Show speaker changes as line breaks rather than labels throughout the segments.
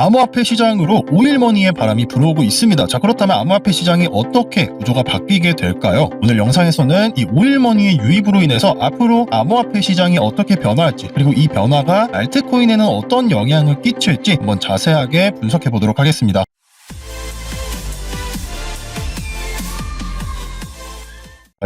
암호화폐 시장으로 오일머니의 바람이 불어오고 있습니다. 자, 그렇다면 암호화폐 시장이 어떻게 구조가 바뀌게 될까요? 오늘 영상에서는 이 오일머니의 유입으로 인해서 앞으로 암호화폐 시장이 어떻게 변화할지, 그리고 이 변화가 알트코인에는 어떤 영향을 끼칠지 한번 자세하게 분석해 보도록 하겠습니다.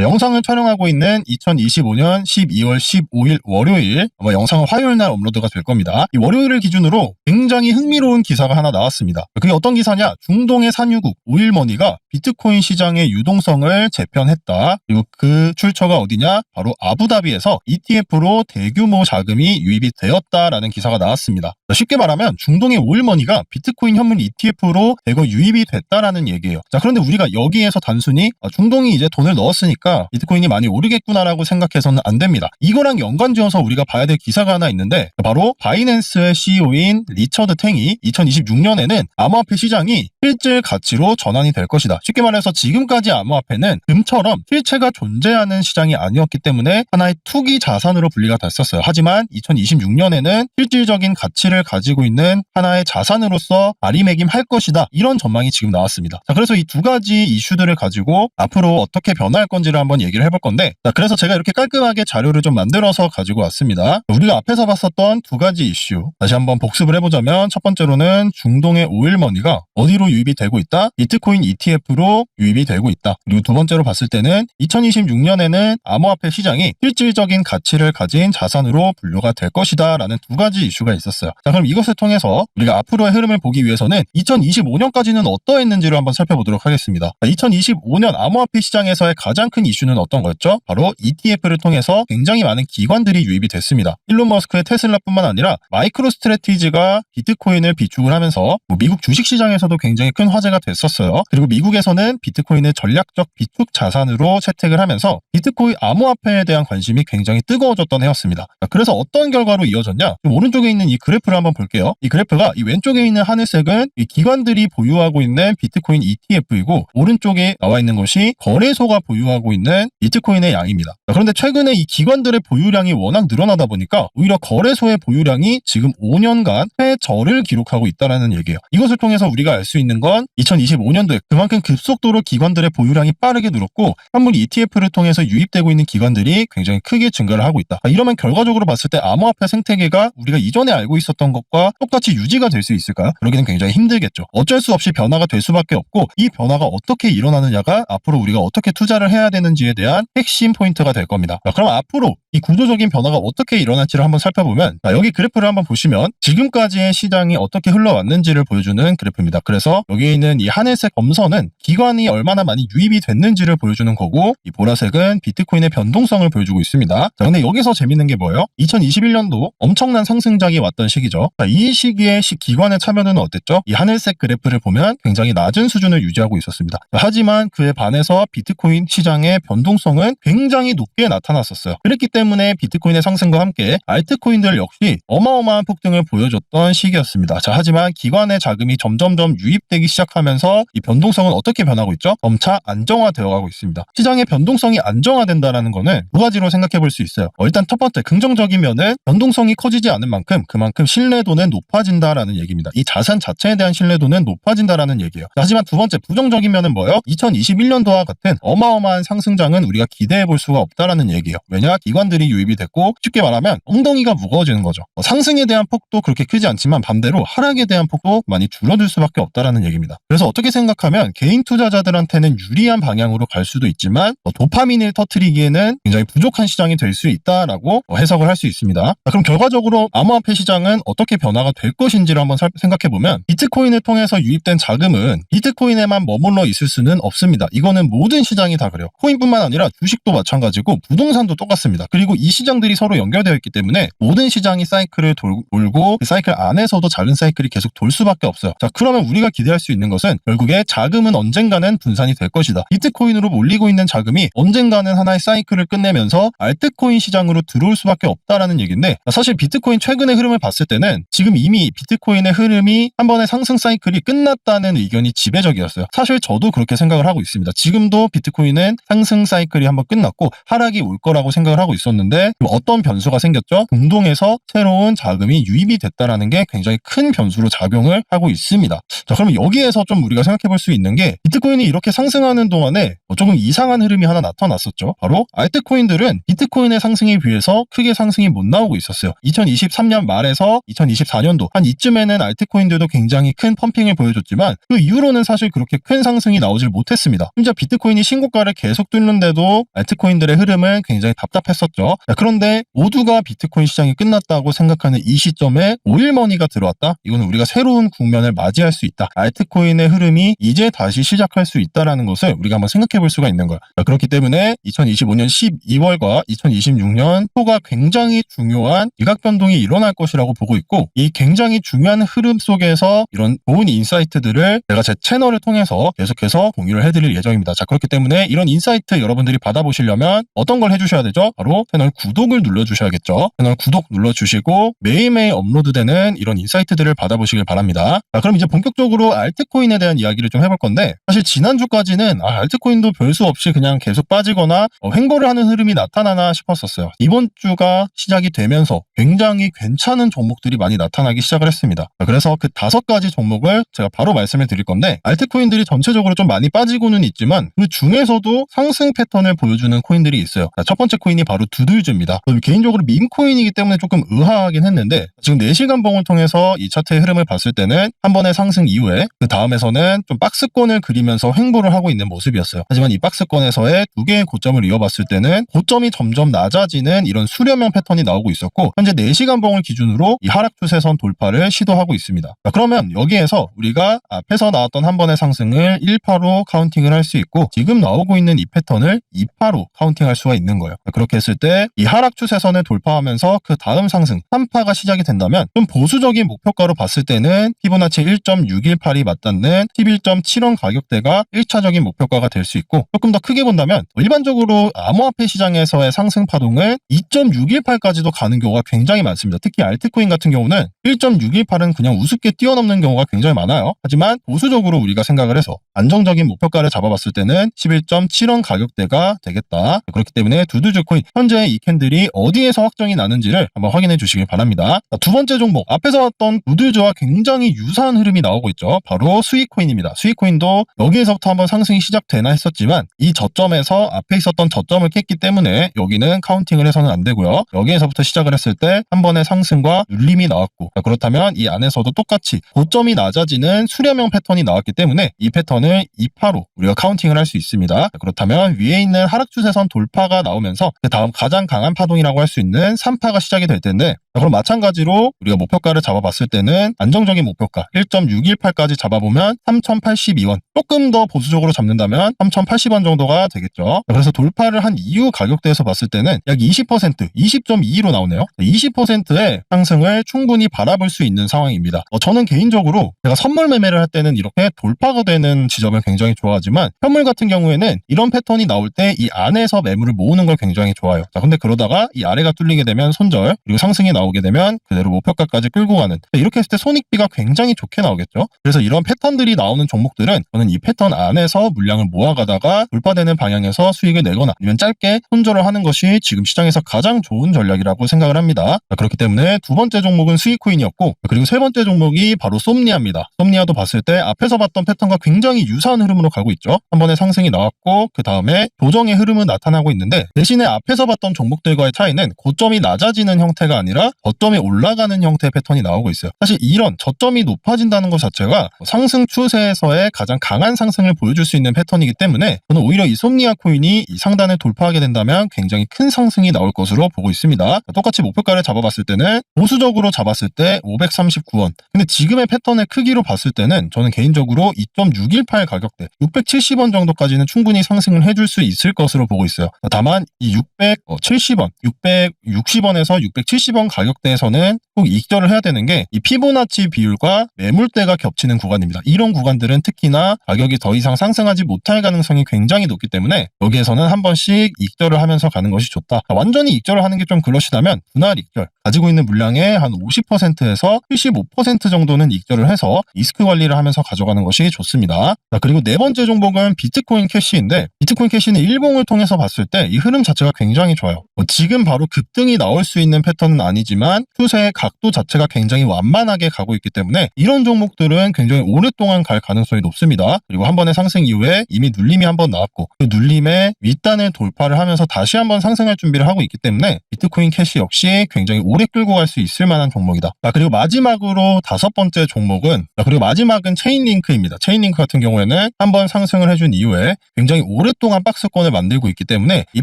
영상을 촬영하고 있는 2025년 12월 15일 월요일 아마 영상은 화요일 날 업로드가 될 겁니다. 이 월요일을 기준으로 굉장히 흥미로운 기사가 하나 나왔습니다. 그게 어떤 기사냐? 중동의 산유국 오일머니가 비트코인 시장의 유동성을 재편했다. 그리고 그 출처가 어디냐? 바로 아부다비에서 ETF로 대규모 자금이 유입이 되었다라는 기사가 나왔습니다. 쉽게 말하면 중동의 오일머니가 비트코인 현물 ETF로 대거 유입이 됐다라는 얘기예요. 자, 그런데 우리가 여기에서 단순히 아, 중동이 이제 돈을 넣었으니까 비트코인이 많이 오르겠구나라고 생각해서는 안 됩니다. 이거랑 연관지어서 우리가 봐야 될 기사가 하나 있는데 바로 바이낸스의 CEO인 리처드 탱이 2026년에는 암호화폐 시장이 실질 가치로 전환이 될 것이다. 쉽게 말해서 지금까지 암호화폐는 금처럼 실체가 존재하는 시장이 아니었기 때문에 하나의 투기 자산으로 분리가 됐었어요. 하지만 2026년에는 실질적인 가치를 가지고 있는 하나의 자산으로서 아리매김할 것이다. 이런 전망이 지금 나왔습니다. 자, 그래서 이 두 가지 이슈들을 가지고 앞으로 어떻게 변할 건지 를 한번 얘기를 해볼 건데, 자, 그래서 제가 이렇게 깔끔하게 자료를 좀 만들어서 가지고 왔습니다. 우리가 앞에서 봤었던 두 가지 이슈 다시 한번 복습을 해보자면 첫 번째로는 중동의 오일머니가 어디로 유입이 되고 있다? 비트코인 ETF로 유입이 되고 있다. 그리고 두 번째로 봤을 때는 2026년에는 암호화폐 시장이 실질적인 가치를 가진 자산으로 분류가 될 것이다 라는 두 가지 이슈가 있었어요. 자 그럼 이것을 통해서 우리가 앞으로의 흐름을 보기 위해서는 2025년까지는 어떠했는지를 한번 살펴보도록 하겠습니다. 2025년 암호화폐 시장에서의 가장 큰 이슈는 어떤 거였죠? 바로 ETF를 통해서 굉장히 많은 기관들이 유입이 됐습니다. 일론 머스크의 테슬라뿐만 아니라 마이크로 스트레티지가 비트코인을 비축을 하면서 뭐 미국 주식시장에서도 굉장히 큰 화제가 됐었어요. 그리고 미국에서는 비트코인을 전략적 비축 자산으로 채택을 하면서 비트코인 암호화폐에 대한 관심이 굉장히 뜨거워졌던 해였습니다. 자, 그래서 어떤 결과로 이어졌냐? 오른쪽에 있는 이 그래프를 한번 볼게요. 이 그래프가 이 왼쪽에 있는 하늘색은 이 기관들이 보유하고 있는 비트코인 ETF이고 오른쪽에 나와 있는 것이 거래소가 보유하고 있는 비트코인의 양입니다. 자, 그런데 최근에 이 기관들의 보유량이 워낙 늘어나다 보니까 오히려 거래소의 보유량이 지금 5년간 최저를 기록하고 있다는 얘기예요. 이것을 통해서 우리가 알 수 있는 건 2025년도에 그만큼 급속도로 기관들의 보유량이 빠르게 늘었고 현물 ETF를 통해서 유입되고 있는 기관들이 굉장히 크게 증가를 하고 있다. 자, 이러면 결과적으로 봤을 때 암호화폐 생태계가 우리가 이전에 알고 있었던 것과 똑같이 유지가 될 수 있을까요? 그러기는 굉장히 힘들겠죠. 어쩔 수 없이 변화가 될 수밖에 없고 이 변화가 어떻게 일어나느냐가 앞으로 우리가 어떻게 투자를 해야 되는 지에 대한 핵심 포인트가 될 겁니다. 자, 그럼 앞으로 이 구조적인 변화가 어떻게 일어날지를 한번 살펴보면 자, 여기 그래프를 한번 보시면 지금까지의 시장이 어떻게 흘러왔는지를 보여주는 그래프입니다. 그래서 여기 있는 이 하늘색 검선은 기관이 얼마나 많이 유입이 됐는지를 보여주는 거고 이 보라색은 비트코인의 변동성을 보여주고 있습니다. 자, 근데 여기서 재밌는 게 뭐예요? 2021년도 엄청난 상승장이 왔던 시기죠. 자, 이 시기에 시- 기관의 참여도는 어땠죠? 이 하늘색 그래프를 보면 굉장히 낮은 수준을 유지하고 있었습니다. 자, 하지만 그에 반해서 비트코인 시장의 변동성은 굉장히 높게 나타났었어요. 그랬기 때문에 비트코인의 상승과 함께 알트코인들 역시 어마어마한 폭등을 보여줬던 시기였습니다. 자, 하지만 기관의 자금이 점점점 유입되기 시작하면서 이 변동성은 어떻게 변하고 있죠? 점차 안정화되어 가고 있습니다. 시장의 변동성이 안정화된다라는 거는 두 가지로 생각해 볼 수 있어요. 어, 일단 첫 번째 긍정적인 면은 변동성이 커지지 않은 만큼 그만큼 신뢰도는 높아진다라는 얘기입니다. 이 자산 자체에 대한 신뢰도는 높아진다라는 얘기예요. 자, 하지만 두 번째 부정적인 면은 뭐예요? 2021년도와 같은 어마어마한 상승 장은 우리가 기대해 볼 수가 없다라는 얘기예요. 왜냐? 기관들이 유입이 됐고 쉽게 말하면 엉덩이가 무거워지는 거죠. 어, 상승에 대한 폭도 그렇게 크지 않지만 반대로 하락에 대한 폭도 많이 줄어들 수밖에 없다라는 얘기입니다. 그래서 어떻게 생각하면 개인 투자자들한테는 유리한 방향으로 갈 수도 있지만 어, 도파민을 터트리기에는 굉장히 부족한 시장이 될 수 있다라고 어, 해석을 할 수 있습니다. 자, 그럼 결과적으로 암호화폐 시장은 어떻게 변화가 될 것인지를 한번 생각해 보면 비트코인을 통해서 유입된 자금은 비트코인에만 머물러 있을 수는 없습니다. 이거는 모든 시장이 다 그래요. 코인뿐만 아니라 주식도 마찬가지고 부동산도 똑같습니다. 그리고 이 시장들이 서로 연결되어 있기 때문에 모든 시장이 사이클을 돌, 돌고 그 사이클 안에서도 작은 사이클이 계속 돌 수밖에 없어요. 자, 그러면 우리가 기대할 수 있는 것은 결국에 자금은 언젠가는 분산이 될 것이다. 비트코인으로 몰리고 있는 자금이 언젠가는 하나의 사이클을 끝내면서 알트코인 시장으로 들어올 수밖에 없다라는 얘기인데 사실 비트코인 최근의 흐름을 봤을 때는 지금 이미 비트코인의 흐름이 한 번의 상승 사이클이 끝났다는 의견이 지배적이었어요. 사실 저도 그렇게 생각을 하고 있습니다. 지금도 비트코인은 상승 사이클이 한번 끝났고 하락이 올 거라고 생각을 하고 있었는데 그럼 어떤 변수가 생겼죠? 공동에서 새로운 자금이 유입이 됐다라는 게 굉장히 큰 변수로 작용을 하고 있습니다. 자, 그러면 여기에서 좀 우리가 생각해 볼 수 있는 게 비트코인이 이렇게 상승하는 동안에 뭐 조금 이상한 흐름이 하나 나타났었죠. 바로 알트코인들은 비트코인의 상승에 비해서 크게 상승이 못 나오고 있었어요. 2023년 말에서 2024년도 한 이쯤에는 알트코인들도 굉장히 큰 펌핑을 보여줬지만 그 이후로는 사실 그렇게 큰 상승이 나오질 못했습니다. 심지어 비트코인이 신고가를 계속 뚫는데도 알트코인들의 흐름은 굉장히 답답했었죠. 자, 그런데 모두가 비트코인 시장이 끝났다고 생각하는 이 시점에 오일머니가 들어왔다? 이거는 우리가 새로운 국면을 맞이할 수 있다. 알트코인의 흐름이 이제 다시 시작할 수 있다라는 것을 우리가 한번 생각해 볼 수가 있는 거야. 자, 그렇기 때문에 2025년 12월과 2026년 초가 굉장히 중요한 일각 변동이 일어날 것이라고 보고 있고 이 굉장히 중요한 흐름 속에서 이런 좋은 인사이트들을 제가 제 채널을 통해서 계속해서 공유를 해드릴 예정입니다. 자 그렇기 때문에 이런 인사이트 여러분들이 받아보시려면 어떤 걸 해주셔야 되죠? 바로 채널 구독을 눌러주셔야겠죠. 채널 구독 눌러주시고 매일매일 업로드되는 이런 인사이트들을 받아보시길 바랍니다. 자 그럼 이제 본격적으로 알트코인에 대한 이야기를 좀 해볼 건데 사실 지난주까지는 아, 알트코인도 별수 없이 그냥 계속 빠지거나 어, 횡보를 하는 흐름이 나타나나 싶었었어요. 이번 주가 시작이 되면서 굉장히 괜찮은 종목들이 많이 나타나기 시작을 했습니다. 자, 그래서 그 다섯 가지 종목을 제가 바로 말씀을 드릴 건데 알트코인들이 전체적으로 좀 많이 빠지고는 있지만 그 중에서도 상승 패턴을 보여주는 코인들이 있어요. 자, 첫 번째 코인이 바로 두들즈입니다. 저는 개인적으로 밈 코인이기 때문에 조금 의아하긴 했는데 지금 4시간 봉을 통해서 이 차트의 흐름을 봤을 때는 한 번의 상승 이후에 그 다음에서는 좀 박스권을 그리면서 횡보를 하고 있는 모습이었어요. 하지만 이 박스권에서의 두 개의 고점을 이어봤을 때는 고점이 점점 낮아지는 이런 수렴형 패턴이 나오고 있었고 현재 4시간 봉을 기준으로 이 하락 추세선 돌파를 시도하고 있습니다. 자, 그러면 여기에서 우리가 앞에서 나왔던 한 번의 상승을 1파로 카운팅을 할 수 있고 지금 나오고 있는 이 패턴을 2파로 카운팅할 수가 있는 거예요. 자, 그렇게 했을 때 이 하락 추세선을 돌파하면서 그 다음 상승 3파가 시작이 된다면 좀 보수적인 목표가로 봤을 때는 피보나치 1.618이 맞닿는 11.7원 가격대가 1차적인 목표가가 될 수 있고 조금 더 크게 본다면 일반적으로 암호화폐 시장에서의 상승 파동은 2.618까지도 가는 경우가 굉장히 많습니다. 특히 알트코인 같은 경우는 1.618은 그냥 우습게 뛰어넘는 경우가 굉장히 많아요. 하지만 보수적으로 우리가 생각을 해서 안정적인 목표가를 잡아봤을 때는 11.7원 가격대가 되겠다. 그렇기 때문에 두두즈코인 현재 이 캔들이 어디에서 확정이 나는지를 한번 확인해 주시길 바랍니다. 자, 두 번째 종목 앞에서 왔던 두두즈와 굉장히 유사한 흐름이 나오고 있죠. 바로 스위코인입니다. 스위코인도 여기에서부터 한번 상승이 시작되나 했었지만 이 저점에서 앞에 있었던 저점을 깼기 때문에 여기는 카운팅을 해서는 안 되고요. 여기에서부터 시작을 했을 때 한 번의 상승과 눌림이 나왔고 자, 그렇다면 이 안에서도 똑같이 고점이 낮아지는 수렴형 패턴이 나왔기 때문에 이 패턴을 2파로 우리가 카운팅을 할 수 있습니다. 자, 그렇다면 위에 있는 하락 추세선 돌파가 나오면서 그 다음 가장 강한 파동이라고 할 수 있는 3파가 시작이 될 텐데 자, 그럼 마찬가지로 우리가 목표가를 잡아봤을 때는 안정적인 목표가 1.618까지 잡아보면 3,082원 조금 더 보수적으로 잡는다면 3,080원 정도가 되겠죠. 자, 그래서 돌파를 한 이후 가격대에서 봤을 때는 약 20% 20.2로 나오네요. 20%의 상승을 충분히 바라볼 수 있는 상황입니다. 어, 저는 개인적으로 제가 선물 매매를 할 때는 이렇게 돌파가 되는 지점을 굉장히 좋아하지만 현물 같은 경우에는 이런 패턴 이 나올 때 이 안에서 매물을 모으는 걸 굉장히 좋아요. 자, 근데 그러다가 이 아래가 뚫리게 되면 손절 그리고 상승이 나오게 되면 그대로 목표가까지 끌고 가는 이렇게 했을 때 손익비가 굉장히 좋게 나오겠죠. 그래서 이런 패턴들이 나오는 종목들은 저는 이 패턴 안에서 물량을 모아가다가 돌파되는 방향에서 수익을 내거나 아니면 짧게 손절을 하는 것이 지금 시장에서 가장 좋은 전략이라고 생각을 합니다. 자, 그렇기 때문에 두 번째 종목은 스위코인이었고 그리고 세 번째 종목이 바로 솜니아입니다. 솜니아도 봤을 때 앞에서 봤던 패턴과 굉장히 유사한 흐름으로 가고 있죠. 한 번에 상승이 나왔고 그 다음에 조정의 흐름은 나타나고 있는데 대신에 앞에서 봤던 종목들과의 차이는 고점이 낮아지는 형태가 아니라 저점이 올라가는 형태의 패턴이 나오고 있어요. 사실 이런 저점이 높아진다는 것 자체가 상승 추세에서의 가장 강한 상승을 보여줄 수 있는 패턴이기 때문에 저는 오히려 이 솜니아 코인이 이 상단을 돌파하게 된다면 굉장히 큰 상승이 나올 것으로 보고 있습니다. 똑같이 목표가를 잡아봤을 때는 보수적으로 잡았을 때 539원. 근데 지금의 패턴의 크기로 봤을 때는 저는 개인적으로 2.618 가격대 670원 정도까지는 충분히 상승 을 해줄 수 있을 것으로 보고 있어요. 다만 이 670원, 660원에서 670원 가격대에서는 꼭 익절을 해야 되는 게 이 피보나치 비율과 매물대가 겹치는 구간입니다. 이런 구간들은 특히나 가격이 더 이상 상승하지 못할 가능성이 굉장히 높기 때문에 여기에서는 한 번씩 익절을 하면서 가는 것이 좋다. 완전히 익절을 하는 게 좀 그러시다면 분할 익절 가지고 있는 물량의 한 50%에서 75% 정도는 익절을 해서 리스크 관리를 하면서 가져가는 것이 좋습니다. 자, 그리고 네 번째 종목은 비트코인 캐시인데 비트코인 캐시는 일봉을 통해서 봤을 때 이 흐름 자체가 굉장히 좋아요. 뭐 지금 바로 급등이 나올 수 있는 패턴은 아니지만 추세의 각도 자체가 굉장히 완만하게 가고 있기 때문에 이런 종목들은 굉장히 오랫동안 갈 가능성이 높습니다. 그리고 한 번의 상승 이후에 이미 눌림이 한 번 나왔고 그 눌림의 윗단을 돌파를 하면서 다시 한번 상승할 준비를 하고 있기 때문에 비트코인 캐시 역시 굉장히 오래 끌고 갈 수 있을 만한 종목이다. 자, 그리고 마지막으로 다섯 번째 종목은 자, 그리고 마지막은 체인링크입니다. 체인링크 같은 경우에는 한 번 상승을 해준 이후에 굉장히 오 랫동안 박스권을 만들고 있기 때문에 이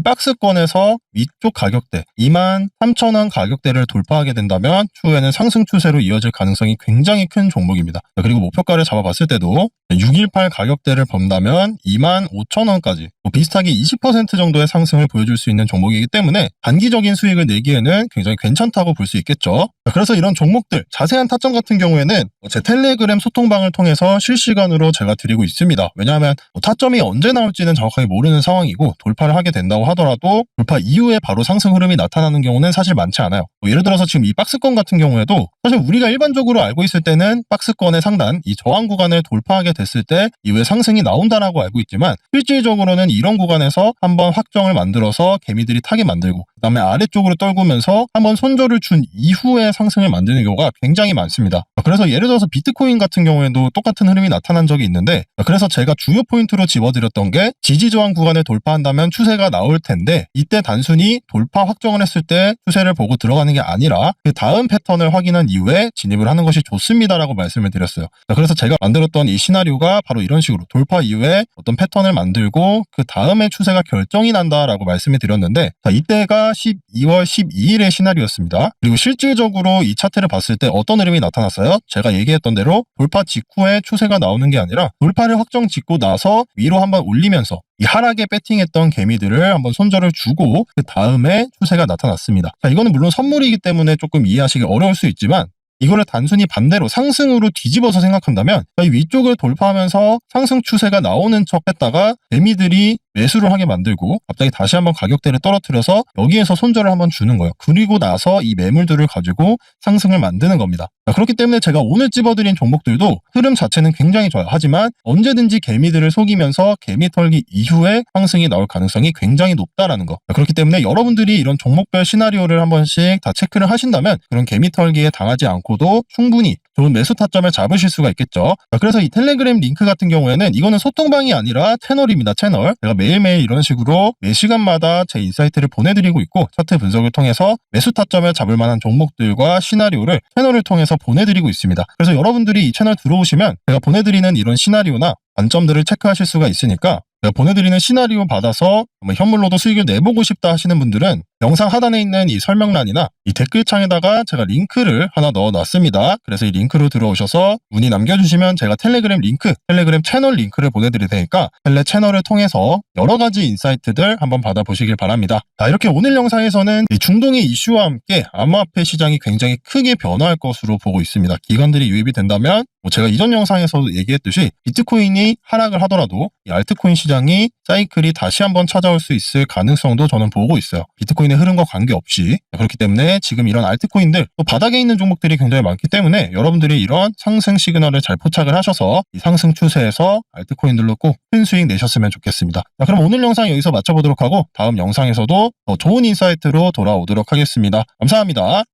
박스권에서 위쪽 가격대 2만 3천 원 가격대를 돌파하게 된다면 추후에는 상승 추세로 이어질 가능성이 굉장히 큰 종목입니다. 자, 그리고 목표가를 잡아봤을 때도 618 가격대를 범다면 2만 5천 원까지 뭐 비슷하게 20% 정도의 상승을 보여줄 수 있는 종목이기 때문에 단기적인 수익을 내기에는 굉장히 괜찮다고 볼 수 있겠죠. 자, 그래서 이런 종목들 자세한 타점 같은 경우에는 제 텔레그램 소통방을 통해서 실시간으로 제가 드리고 있습니다. 왜냐하면 뭐 타점이 언제 나올지는 정확하게 모르는 상황이고 돌파를 하게 된다고 하더라도 돌파 이후에 바로 상승 흐름이 나타나는 경우는 사실 많지 않아요. 뭐 예를 들어서 지금 이 박스권 같은 경우에도 사실 우리가 일반적으로 알고 있을 때는 박스권의 상단 이 저항 구간을 돌파하게 됐을 때 이후에 상승이 나온다라고 알고 있지만 실질적으로는 이런 구간에서 한번 확정을 만들어서 개미들이 타게 만들고 그 다음에 아래쪽으로 떨구면서 한번 손절을 준 이후에 상승을 만드는 경우가 굉장히 많습니다. 그래서 예를 들어서 비트코인 같은 경우에도 똑같은 흐름이 나타난 적이 있는데 그래서 제가 주요 포인트로 집어드렸던 게 지지 저항 구간을 돌파한다면 추세가 나올 텐데 이때 단순히 돌파 확정을 했을 때 추세를 보고 들어가는 게 아니라 그 다음 패턴을 확인한 이후에 진입을 하는 것이 좋습니다라고 말씀을 드렸어요. 자, 그래서 제가 만들었던 이 시나리오가 바로 이런 식으로 돌파 이후에 어떤 패턴을 만들고 그 다음에 추세가 결정이 난다라고 말씀을 드렸는데 자, 이때가 12월 12일의 시나리오였습니다. 그리고 실질적으로 이 차트를 봤을 때 어떤 흐름이 나타났어요? 제가 얘기했던 대로 돌파 직후에 추세가 나오는 게 아니라 돌파를 확정 짓고 나서 위로 한번 올리면서 이 하락에 배팅했던 개미들을 한번 손절을 주고 그 다음에 추세가 나타났습니다. 자, 이거는 물론 선물이기 때문에 조금 이해하시기 어려울 수 있지만 이거를 단순히 반대로 상승으로 뒤집어서 생각한다면 이 위쪽을 돌파하면서 상승 추세가 나오는 척 했다가 개미들이 매수를 하게 만들고 갑자기 다시 한번 가격대를 떨어뜨려서 여기에서 손절을 한번 주는 거예요. 그리고 나서 이 매물들을 가지고 상승을 만드는 겁니다. 자, 그렇기 때문에 제가 오늘 찝어드린 종목들도 흐름 자체는 굉장히 좋아요. 하지만 언제든지 개미들을 속이면서 개미 털기 이후에 상승이 나올 가능성이 굉장히 높다라는 거. 자, 그렇기 때문에 여러분들이 이런 종목별 시나리오를 한 번씩 다 체크를 하신다면 그런 개미 털기에 당하지 않고도 충분히 좋은 매수 타점을 잡으실 수가 있겠죠. 자, 그래서 이 텔레그램 링크 같은 경우에는 이거는 소통방이 아니라 채널입니다. 채널. 제가 매일매일 이런 식으로 매 시간마다 제 인사이트를 보내드리고 있고 차트 분석을 통해서 매수 타점을 잡을 만한 종목들과 시나리오를 채널을 통해서 보내드리고 있습니다. 그래서 여러분들이 이 채널 들어오시면 제가 보내드리는 이런 시나리오나 관점들을 체크하실 수가 있으니까 제가 보내드리는 시나리오 받아서 뭐 현물로도 수익을 내보고 싶다 하시는 분들은 영상 하단에 있는 이 설명란이나 이 댓글창에다가 제가 링크를 하나 넣어놨습니다. 그래서 이 링크로 들어오셔서 문의 남겨주시면 제가 텔레그램 링크, 텔레그램 채널 링크를 보내드릴 테니까 텔레 채널을 통해서 여러 가지 인사이트들 한번 받아보시길 바랍니다. 자, 이렇게 오늘 영상에서는 이 중동의 이슈와 함께 암호화폐 시장이 굉장히 크게 변화할 것으로 보고 있습니다. 기관들이 유입이 된다면 뭐 제가 이전 영상에서도 얘기했듯이 비트코인이 하락을 하더라도 이 알트코인 시장이 사이클이 다시 한번 찾아올 수 있을 가능성도 저는 보고 있어요. 비트 코인의 흐름과 관계없이 그렇기 때문에 지금 이런 알트코인들 또 바닥에 있는 종목들이 굉장히 많기 때문에 여러분들이 이런 상승 시그널을 잘 포착을 하셔서 이 상승 추세에서 알트코인들로 꼭 큰 수익 내셨으면 좋겠습니다. 자, 그럼 오늘 영상 여기서 마쳐보도록 하고 다음 영상에서도 더 좋은 인사이트로 돌아오도록 하겠습니다. 감사합니다.